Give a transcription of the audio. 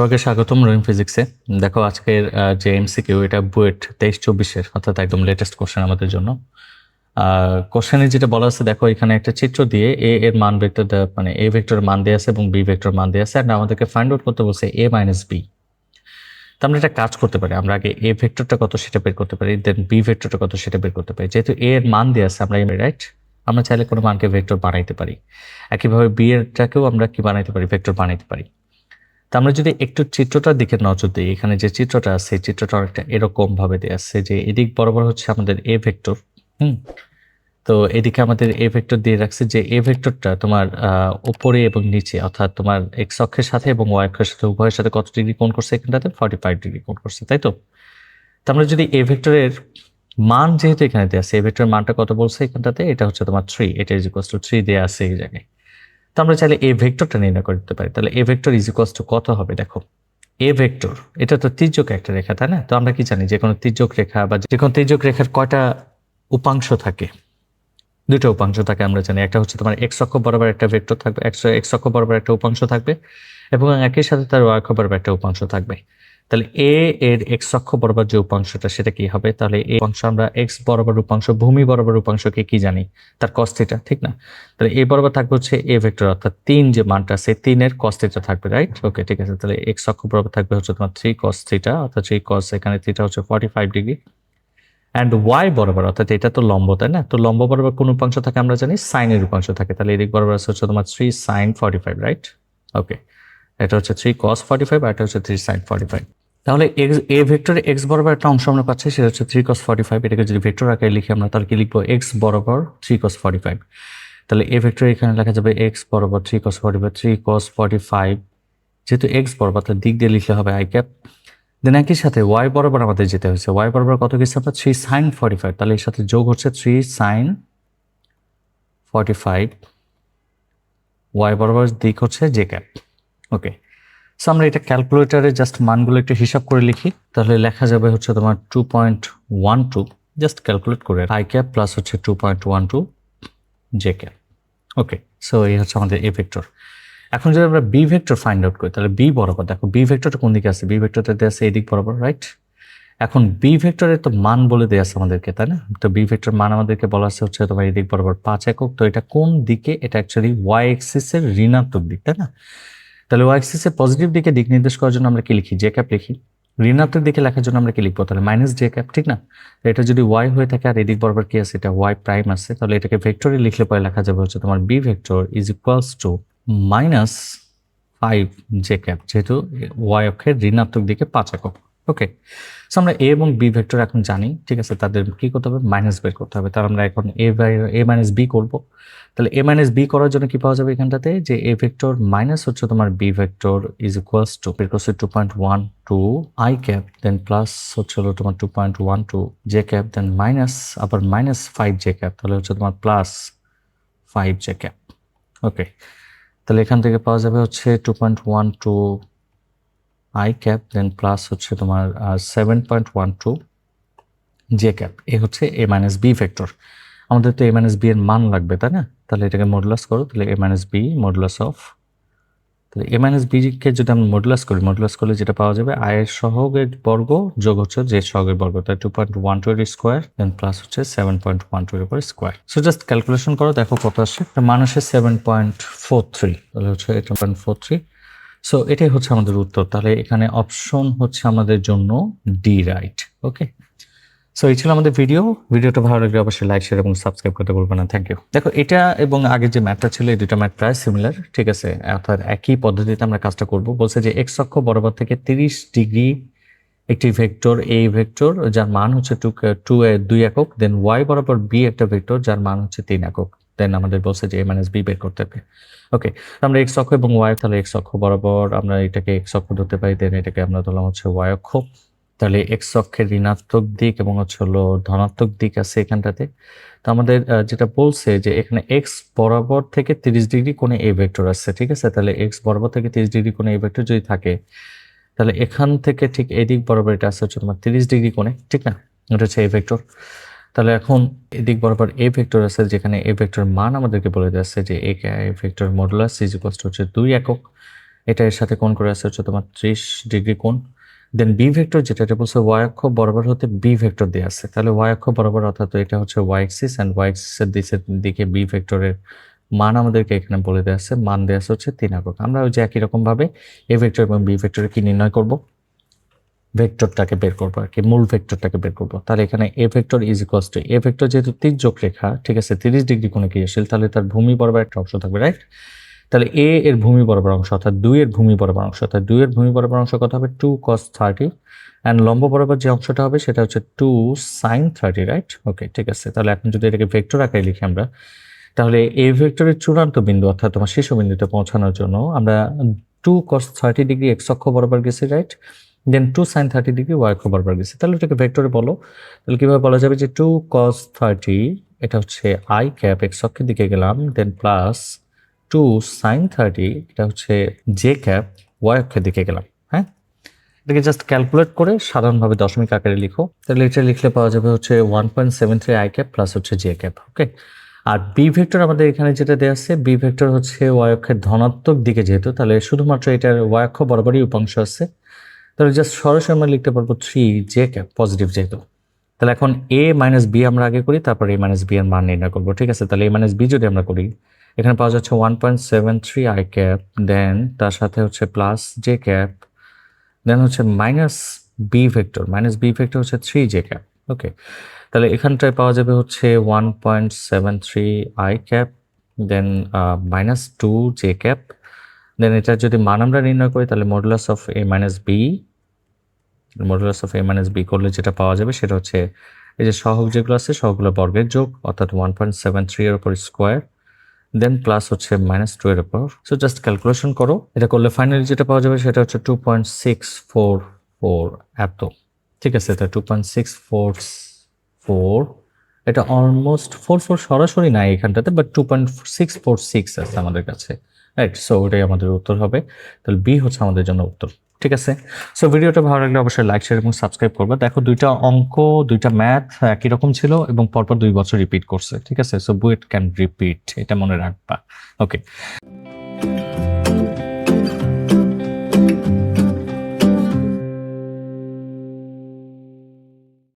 সবাইকে স্বাগতম রহিম ফিজিক্সে দেখো, আজকের যে এমসিকিউ এটা বুয়েট তেইশ চব্বিশের, অর্থাৎ একদম লেটেস্ট কোশ্চেন আমাদের জন্য। কোশ্চেনে যেটা বলা আছে, দেখো, এখানে একটা চিত্র দিয়ে এ এর মান ভেক্টর মানে এ ভেক্টরের মান দেওয়া আছে এবং বি ভেক্টর মান দেওয়া আছে আর আমাদেরকে ফাইন্ড আউট করতে বলছে এ মাইনাস বি তো আমরা একটা কাজ করতে পারি, আমরা আগে এ ভেক্টরটা কত সেটা বের করতে পারি দেন বি ভেক্টরটা কত সেটা বের করতে পারি। যেহেতু এ এর মান দেওয়া আছে, আমরা রাইট আমরা চাইলে কোনো মানকে ভেক্টর বানাইতে পারি। একইভাবে বি এরটাকেও আমরা কি বানাইতে পারি ভেক্টর বানাইতে পারি। তা আমরা যদি একটু চিত্রটার দিকে নজর দিই, এখানে যে চিত্রটা আছে চিত্রটা অনেকটা এরকম ভাবে দেওয়া আছে যে এদিক বরাবর হচ্ছে আমাদের এ ভেক্টর হুম? তো এদিকে আমাদের এ ভেক্টর দিয়ে রাখছে যে এ ভেক্টরটা তোমার উপরে এবং নিচে, অর্থাৎ তোমার এক্স অক্ষের সাথে এবং ওয়াই অক্ষের সাথে, উভয়ের সাথে কত ডিগ্রি কোণ করছে এখানটাতে? ফর্টি ফাইভ ডিগ্রি কোণ করছে, তাই তো? আমরা যদি এ ভেক্টরের মান যেহেতু এখানে দেওয়া আছে এ ভেক্টরের মানটা কত বলছে এখানটাতে? এটা হচ্ছে তোমার থ্রি এটা ইজ ইকুয়াল টু থ্রি দেওয়া আছে এই জায়গায়। তো আমরা চাইলে এ ভেক্টরটা নির্ণয় করতে পারি। তাহলে A vector is equal to কত হবে? দেখো, এ ভেক্টর, এটা তো তির্যক একটা রেখা, তাই না? তো আমরা কি জানি যে কোনো তির্যক রেখা বা যে কোনো তির্যক রেখার কয়টা উপাংশ থাকে? দুটো উপাংশ থাকে আমরা জানি। একটা হচ্ছে তোমার এক্স অক্ষ বরাবর একটা ভেক্টর থাকবে, একশো এক্স অক্ষ বরাবর একটা উপাংশ থাকবে, এবং একই সাথে তার ওয়াই অক্ষ বরাবর একটা উপাংশ থাকবে। তাহলে এ এর এক্স অক্ষ বরাবর যে উপাংশটা সেটা কি হবে? তাহলে এ অংশ আমরা এক্স বরাবর উপাংশ, ভূমি বরাবর উপাংশকে কি জানি? তার কস থিটা ঠিক না? তাহলে এ বরাবর থাকবে হচ্ছে এ ভেক্টর অর্থাৎ তিন যে মানটা আছে, তিনের কস থিটা থাকবে রাইট ওকে ঠিক আছে, তাহলে এক্স অক্ষ বরাবর থাকবে হচ্ছে তোমার থ্রি কস থিটা অর্থাৎ থ্রি কস এখানে থিটা হচ্ছে forty five degree and Y বরাবর, অর্থাৎ এটা তো লম্ব, তাই না? তো লম্ব বরাবর কোন উপাংশ থাকে আমরা জানি? সাইনের উপাংশ থাকে, তাহলে এদিক বরাবর আছে হচ্ছে তোমার three sine forty five right okay এটা হচ্ছে থ্রি কস ফর্টি ফাইভ আর এটা হচ্ছে থ্রি সাইন ফর্টি ফাইভ তাহলে এক্স, এ ভেক্টরে এক্স বরাবর একটা অংশ আমরা পাচ্ছি, সেটা হচ্ছে থ্রি কস ফর্টি ফাইভ এটাকে যদি ভেক্টর আকারে লিখি আমরা, তাহলে কি লিখব? এক্স বরাবর থ্রি কস ফর্টি ফাইভ তাহলে এ ভেক্টর এখানে লেখা যাবে এক্স বরাবর three cos forty five three cos forty five যেহেতু এক্স বরাবর তার দিক দিয়ে লিখলে হবে আই ক্যাপ দেন একই সাথে ওয়াই বরাবর আমাদের যেতে হয়েছে ওয়াই বরাবর কত গেছে আমরা? থ্রি সাইন ফর্টি ফাইভ তাহলে এর সাথে যোগ হচ্ছে three sine forty five Y বরাবর দিক হচ্ছে জে ক্যাপ ওকে সো আমরা এটা ক্যালকুলেটারে জাস্ট মানগুলো একটু হিসাব করে লিখি। তাহলে লেখা যাবে হচ্ছে তোমার two point one two just calculate করে আই ক্যাপ প্লাস হচ্ছে two point one two J cap okay so এই হচ্ছে আমাদের এ ভেক্টর এখন যদি আমরা বি ভেক্টর ফাইন্ড আউট করি, তাহলে বি বরাবর, দেখো বি ভেক্টরটা কোন দিকে আছে? বি ভেক্টরটা দেওয়া আছে এদিক বরাবর রাইট এখন বি ভেক্টরের তো মান বলে দেওয়া আছে আমাদেরকে, তাই না? তো বি ভেক্টর মান আমাদেরকে বলা আছে হচ্ছে তোমার এদিক বরাবর পাঁচ একক। তো এটা কোন দিকে? এটা অ্যাকচুয়ালি ওয়াই এক্সিসের ঋণাত্মক দিক, তাই না? তাহলে ওয়াই এক্সিসের পজিটিভ দিকে দিক নির্দেশ করার জন্য আমরা কি লিখি? জে ক্যাপ লিখি। ঋণাত্মক দিকে লেখার জন্য আমরা কি লিখব? তাহলে মাইনাস জে ক্যাপ ঠিক না? এটা যদি ওয়াই হয়ে থাকে আর এদিক বরাবর কি আছে? এটা ওয়াই প্রাইম আছে। তাহলে এটাকে ভেক্টরে লিখলে পরে লেখা যাবে হচ্ছে তোমার B vector is equals to minus five J cap যেহেতু ওয়াই অক্ষের ঋণাত্মক দিকে পাঁচ একক। ওকে সো আমরা এ এবং বি ভেক্টর এখন জানি, ঠিক আছে? তাদের কি করতে হবে? মাইনাস বের করতে হবে। তার আমরা এখন A by A minus B করব। তাহলে এ মাইনাস বি করার জন্য কি পাওয়া যাবে এখানটাতে? যে এ ভেক্টর মাইনাস হচ্ছে তোমার B vector is equals to বের করছে two point one two I cap then plus হচ্ছে হলো তোমার two point one two J cap then minus আবার মাইনাস ফাইভ জে ক্যাপ তাহলে হচ্ছে তোমার plus five J cap okay তাহলে এখান থেকে পাওয়া যাবে হচ্ছে two point one two I cap then plus হচ্ছে তোমার seven point one two J cap A হচ্ছে এ মাইনাস বি ভেক্টর আমাদের তো এ মাইনাস বি এর মান লাগবে, তাই না? তাহলে এটাকে মডুলাস করো, তাহলে A minus B modulus of তাহলে এ মাইনাস বিকে যদি আমরা মডুলাস করি মডুলাস করলে যেটা পাওয়া যাবে আয়ের সহগের বর্গ যোগ হচ্ছে যে সহগের বর্গ তাই টু পয়েন্ট ওয়ান টু এর স্কোয়ার দেন প্লাস হচ্ছে সেভেন পয়েন্ট ওয়ান টু এর উপর স্কোয়ার সো জাস্ট ক্যালকুলেশন করো, দেখো কত আসে। সেভেন পয়েন্ট ফোর থ্রি তাহলে হচ্ছে এটা পয়েন্ট ফোর থ্রি সো এটাই হচ্ছে আমাদের উত্তর। তাহলে এখানে অপশন হচ্ছে আমাদের জন্য ডি রাইট ওকে সো এই ছিল আমাদের ভিডিও ভিডিওটা ভালো লাগলে অবশ্যই লাইক শেয়ার এবং সাবস্ক্রাইব করতে বলবেন না। থ্যাংক ইউ দেখো, এটা এবং আগের যে ম্যাথটা ছিল, এই দুটো ম্যাথ প্রায় সিমিলার ঠিক আছে? অর্থাৎ একই পদ্ধতিতে আমরা কাজটা করব। বলছে যে এক্স অক্ষ বরাবর থেকে তিরিশ ডিগ্রি একটি ভেক্টর এই ভেক্টর যার মান হচ্ছে টু টু দুই একক দেন ওয়াই বরাবর বি একটা ভেক্টর যার মান হচ্ছে তিন একক। দেন আমাদের বলছে যে এ মাইনাস বি বের করতে হবে। ওকে আমরা এক্স অক্ষ এবং ওয়াই তাহলে এক্স অক্ষ বরাবর আমরা এটাকে এক্স অক্ষ ধরতে পারি দেন এটাকে আমরা ধরলাম হচ্ছে ওয়াই অক্ষ। তাহলে এক্স অক্ষের ঋণাত্মক দিক এবং হচ্ছে হলো ধনাত্মক দিক আছে এখানটাতে। তো আমাদের যেটা বলছে যে এখানে এক্স বরাবর থেকে তিরিশ ডিগ্রি কোণে এ ভেক্টর আসছে ঠিক আছে? তাহলে এক্স বরাবর থেকে তিরিশ ডিগ্রি কোণে এ ভেক্টর যদি থাকে, তাহলে এখান থেকে ঠিক এদিক বরাবর এটা আসছে হচ্ছে তোমার তিরিশ ডিগ্রি কোণে, ঠিক না? এটা হচ্ছে এ ভেক্টর। তাহলে এখন এদিক বরাবর এ ভেক্টর আছে, যেখানে এ ভেক্টর মান আমাদেরকে বলে যাচ্ছে যে A vector modulus is equals হচ্ছে দুই একক। এটা এর সাথে কোণ করে আছে হচ্ছে তোমার ত্রিশ ডিগ্রি কোণ। দেন বি ভেক্টর যেটা, এটা বলছে ওয়াই অক্ষ বরাবর হতে বি ভেক্টর দিয়ে আছে। তাহলে ওয়াই অক্ষ বরাবর অর্থাৎ এটা হচ্ছে ওয়াই এক্সিস অ্যান্ড ওয়াই এক্সিসের দিকের দিকে বি ভেক্টরের মান আমাদেরকে এখানে বলে দেওয়া আছে। মান দেওয়া আছে হচ্ছে তিন একক। আমরা ওই যে একই রকম ভাবে এ ভেক্টর এবং বি ভেক্টরে কি নির্ণয় করব? ভেক্টরটাকে বের করব আর কি, মূল ভেক্টরটাকে বের করব। তাহলে এখানে A vector is equals to A vector যেহেতু তির্যক রেখা ঠিক আছে, তিরিশ ডিগ্রি কোণে ক্রিয়াশীল, তাহলে তার ভূমি বরাবর একটা অংশ থাকবে রাইট তাহলে এ এর ভূমি বরাবর অংশ অর্থাৎ দুই এর ভূমি বরাবর অংশ, অর্থাৎ দুই এর ভূমি বরাবর অংশ কত হবে? টু কস থার্টি অ্যান্ড লম্ব বরাবর যে অংশটা হবে সেটা হচ্ছে two sine thirty right okay ঠিক আছে, তাহলে এখন যদি এটাকে ভেক্টর আকারে লিখি আমরা, তাহলে এ ভেক্টরের চূড়ান্ত বিন্দু অর্থাৎ তোমার শীর্ষ বিন্দুতে পৌঁছানোর জন্য আমরা two cos thirty degree X অক্ষ বরাবর গেছি right then two sine thirty degree Y অক্ষ বরাবর গেছি। তাহলে এটাকে ভেক্টরে বলো। তাহলে কীভাবে বলা যাবে যে টু কস থার্টি এটা হচ্ছে আই ক্যাপ এক্স অক্ষের দিকে গেলাম then plus two sine thirty এটা হচ্ছে জে ক্যাপ ওয়াই অক্ষের দিকে গেলাম হ্যাঁ? এটাকে জাস্ট ক্যালকুলেট করে সাধারণভাবে দশমিক আকারে লিখো। তাহলে এটা লিখলে পাওয়া যাবে হচ্ছে one point seven three I cap plus হচ্ছে জে ক্যাপ ওকে আর বি ভেক্টর আমাদের এখানে যেটা দেওয়া আছে বি ভেক্টর হচ্ছে ওয়াই অক্ষের ধনাত্মক দিকে যেহেতু, তাহলে শুধুমাত্র এটার ওয়াই অক্ষ বরাবরই উপাংশ আছে। তাহলে জাস্ট সরাসরি আমরা লিখতে পারব থ্রি জে ক্যাপ পজিটিভ যেহেতু তাহলে এখন এ মাইনাস বি আমরা আগে করি, তারপর এ মাইনাস বি এর মান নির্ণয় করব, ঠিক আছে? তাহলে এ মাইনাস বি যদি আমরা করি, এখানে পাওয়া যাচ্ছে one point seven three I cap then তার সাথে হচ্ছে প্লাস জে ক্যাপ দেন হচ্ছে minus B vector minus B vector হচ্ছে থ্রি জে ক্যাপ ওকে তাহলে এখানটায় পাওয়া যাবে হচ্ছে one point seven three I cap then minus two J cap then এটার যদি মান আমরা নির্ণয় করি, তাহলে modulus of A minus B modulus of A minus B করলে যেটা পাওয়া যাবে সেটা হচ্ছে এই যে সহগ যেগুলো আছে সহগুলো বর্গের যোগ, অর্থাৎ ওয়ান পয়েন্ট সেভেন থ্রি এর উপর স্কোয়ার দেন প্লাস হচ্ছে মাইনাস টু এর উপর। সো জাস্ট ক্যালকুলেশন করো। এটা করলে ফাইনালি যেটা পাওয়া যাবে সেটা হচ্ছে two point six four four এত। ঠিক আছে এটা two point six four four এটা অলমোস্ট ফোর ফোর সরাসরি নাই এখানটাতে but two point six four six আছে আমাদের কাছে। রাইট সো ওটাই আমাদের উত্তর হবে। তাহলে বি হচ্ছে আমাদের জন্য উত্তর। ঠিক আছে? সো ভিডিওটা ভালো লাগলে অবশ্যই লাইক শেয়ার এবং সাবস্ক্রাইব করবে। দেখো, দুইটা অঙ্ক, দুইটা ম্যাথ একই রকম ছিল এবং পরপর দুই বছর রিপিট করছে, ঠিক আছে? সো বুয়েট ক্যান রিপিট এটা মনে রাখবা। ওকে